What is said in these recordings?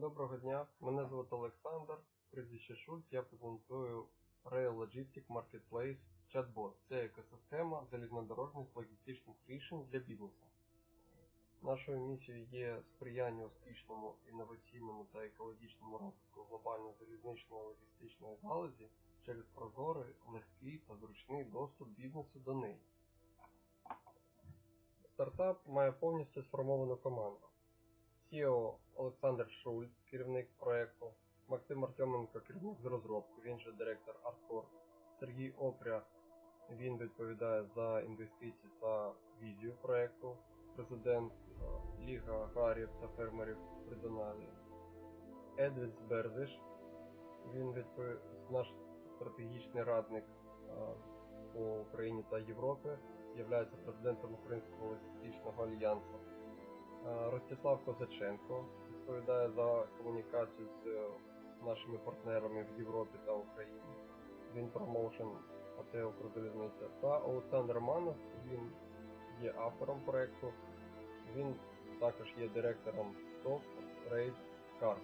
Доброго дня, мене звати Олександр, прізвище Шульц, я презентую Rail Logistic Marketplace Chatbot. Це екосистема залізнодорожніх логістичних рішень для бізнесу. Нашою місією є сприяння успішному інноваційному та екологічному розвитку глобальної залізничної логістичної галузі через прозорий, легкий та зручний доступ бізнесу до неї. Стартап має повністю сформовану команду. CEO Олександр Шульц, керівник проекту, Максим Артеменко, керівник з розробки, він же директор Аркор, Сергій Опря, він відповідає за інвестиції та візію проекту, президент е, Ліга аграрів та фермерів Придоналі. Едвіс Берзиш, він відпов... наш стратегічний радник е, по Україні та Європі, є президентом Українського логістичного альянсу. Е, Ростислав Козаченко відповідає за комунікацію з е, нашими партнерами в Європі та Україні. Він промоушен АТ Укрзалізниця. Та Олександр Манов, він є автором проекту. Він також є директором ТОВ Raid Car.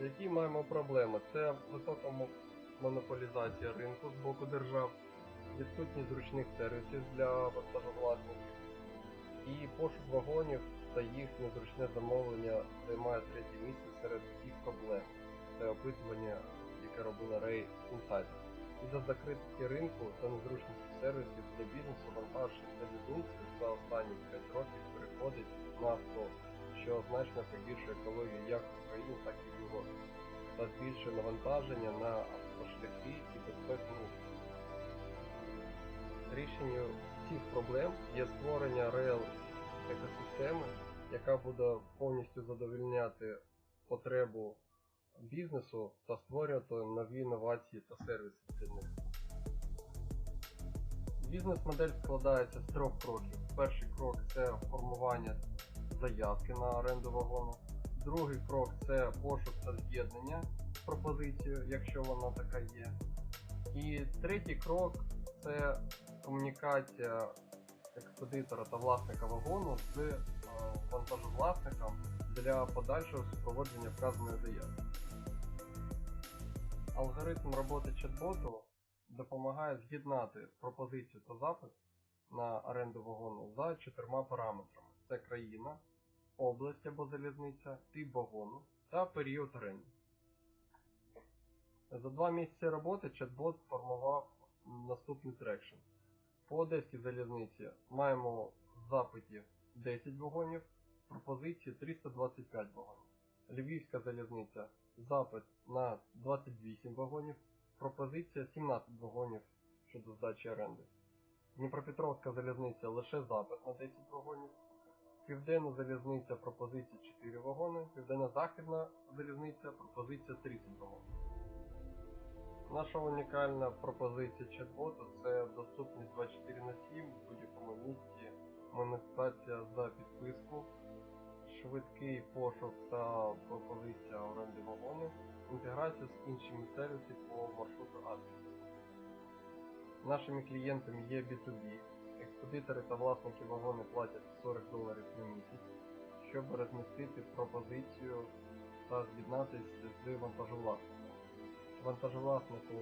Які маємо проблеми? Це висока монополізація ринку з боку держав, відсутність зручних сервісів для вантажовласників і пошук вагонів та їх незручне замовлення займає третє місце серед всіх проблем. Це опитування, яке робила Ray Insight. Із-за закритості ринку та незручності сервісів для бізнесу вантаж залізниці за останні 5 років переходить на авто, що значно погіршує екологію як в Україні, так і в Європі, та збільшує навантаження на автошляхи і безпеку руху. Рішенням цих проблем є створення рейл екосистеми, яка буде повністю задовольняти потребу бізнесу та створювати нові інновації та сервіси для них. Бізнес-модель складається з трьох кроків. Перший крок це формування заявки на оренду вагону. Другий крок це пошук та з'єднання з пропозицією, якщо вона така є. І третій крок це комунікація експедитора та власника вагону з е, вантажовласником для подальшого супроводження вказаної заявки. Алгоритм роботи чат-боту допомагає з'єднати пропозицію та запит на оренду вагону за чотирма параметрами: це країна, область або залізниця, тип вагону та період оренди. За два місяці роботи чат-бот формував наступний трекшн. По Одеській залізниці маємо запиті 10 вагонів, пропозиції 325 вагонів. Львівська залізниця запит на 28 вагонів, пропозиція 17 вагонів щодо здачі оренди. Дніпропетровська залізниця лише запит на 10 вагонів. Південна залізниця пропозиція 4 вагони, Південно-Західна залізниця пропозиція 30 вагонів. Наша унікальна пропозиція чат-боту це доступність 24 на 7 в будь-якому місці, монетизація за підписку, швидкий пошук та пропозиція оренди вагону, інтеграція з іншими сервісами по маршруту адресу. Нашими клієнтами є B2B. Експедитори та власники вагону платять 40 доларів на місяць, щоб розмістити пропозицію та з'єднатися з вантажовласником вантажовласнику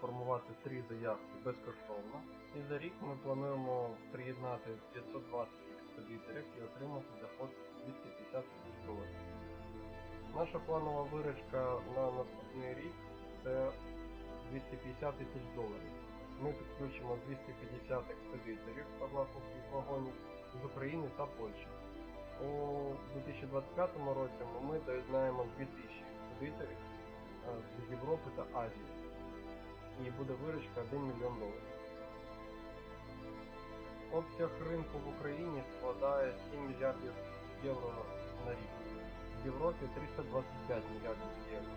формувати три заявки безкоштовно. І за рік ми плануємо приєднати 520 експедиторів і отримати доход 250 тисяч доларів. Наша планова виручка на наступний рік це 250 тисяч доларів. Ми підключимо 250 експедиторів та власників вагонів з України та Польщі. У 2025 році ми доєднаємо 2000 експедиторів е, з Європи та Азії. І буде виручка 1 мільйон доларів. Обсяг ринку в Україні складає 7 мільярдів євро на рік. В Європі 325 мільярдів євро.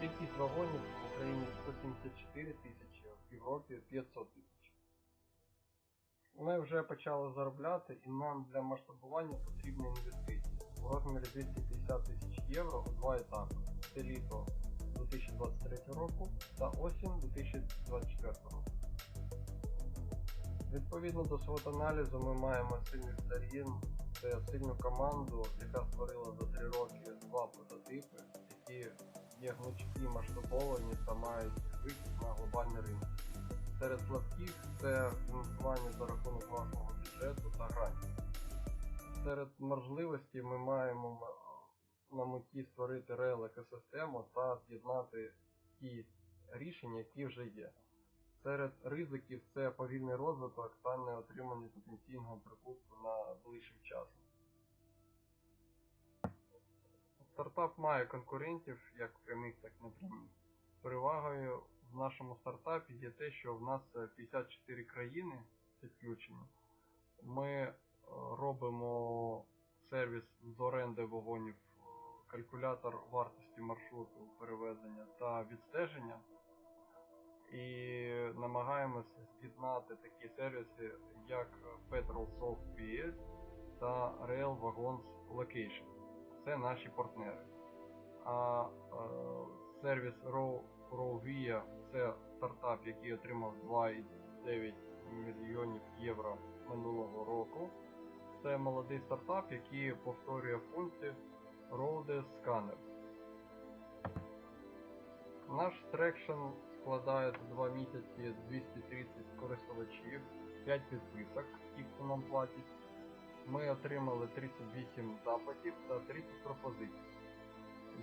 Кількість вагонів в Україні 174 тисячі, в Європі 500 тисяч. Ми вже почали заробляти і нам для масштабування потрібні інвестиції в розмірі 250 тисяч євро у два етапи. Це літо 2023 року та осінь 2024 року. Відповідно до свого аналізу ми маємо сильних сторін це сильну команду, яка створила за 3 роки два прототипи, які є гнучкі, масштабовані та мають вихід на глобальний ринок. Серед слабких це фінансування за рахунок власного бюджету та грантів. Серед можливостей ми маємо на меті створити реал екосистему та з'єднати ті рішення, які вже є. Серед ризиків це повільний розвиток та неотримання потенційного прибутку на ближчим часом. Стартап має конкурентів як прямих, так і непрямих. Перевагою в нашому стартапі є те, що в нас е, 54 країни підключені. Ми е, робимо сервіс з оренди вагонів, калькулятор вартості маршруту перевезення та відстеження. І намагаємося з'єднати такі сервіси, як Petrol Soft PS та Rail Wagons Location. Це наші партнери. А е, сервіс Row, RowVia це стартап, який отримав 2,9 мільйонів євро минулого року. Це молодий стартап, який повторює функції Road Scanner. Наш трекшн складає за 2 місяці 230 користувачів, 5 підписок, ті, хто нам платить. Ми отримали 38 запитів та 30 пропозицій.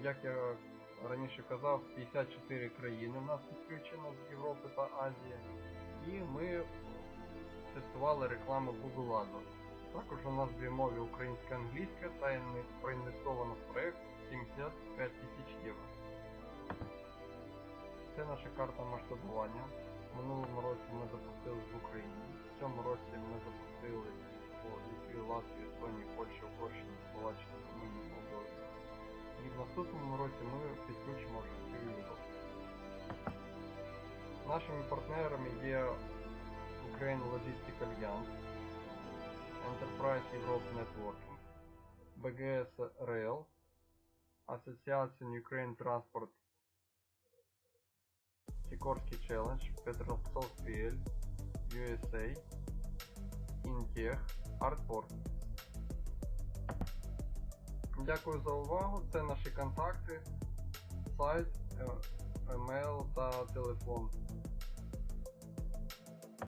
Як я раніше казав, 54 країни в нас підключено з Європи та Азії. І ми тестували рекламу Google AdWords. Також у нас дві мови українська англійська та інве- проінвестовано в проект 75 тисяч євро. Це наша карта масштабування. В минулому році ми запустили в Україні. В цьому році ми запустили по Литві, Латвії, Естонії, Польщі, Угорщині, Словаччині, Румунії, Молдові. І в наступному році ми підключимо вже всю Європу. Нашими партнерами є Ukraine Logistic Alliance, Enterprise Europe Networking, BGS Rail, Association Ukraine Transport Сікорський Challenge, Petrolsoft PL, USA, Intech, Artport. Дякую за увагу. Це наші контакти, сайт, е, емейл та телефон.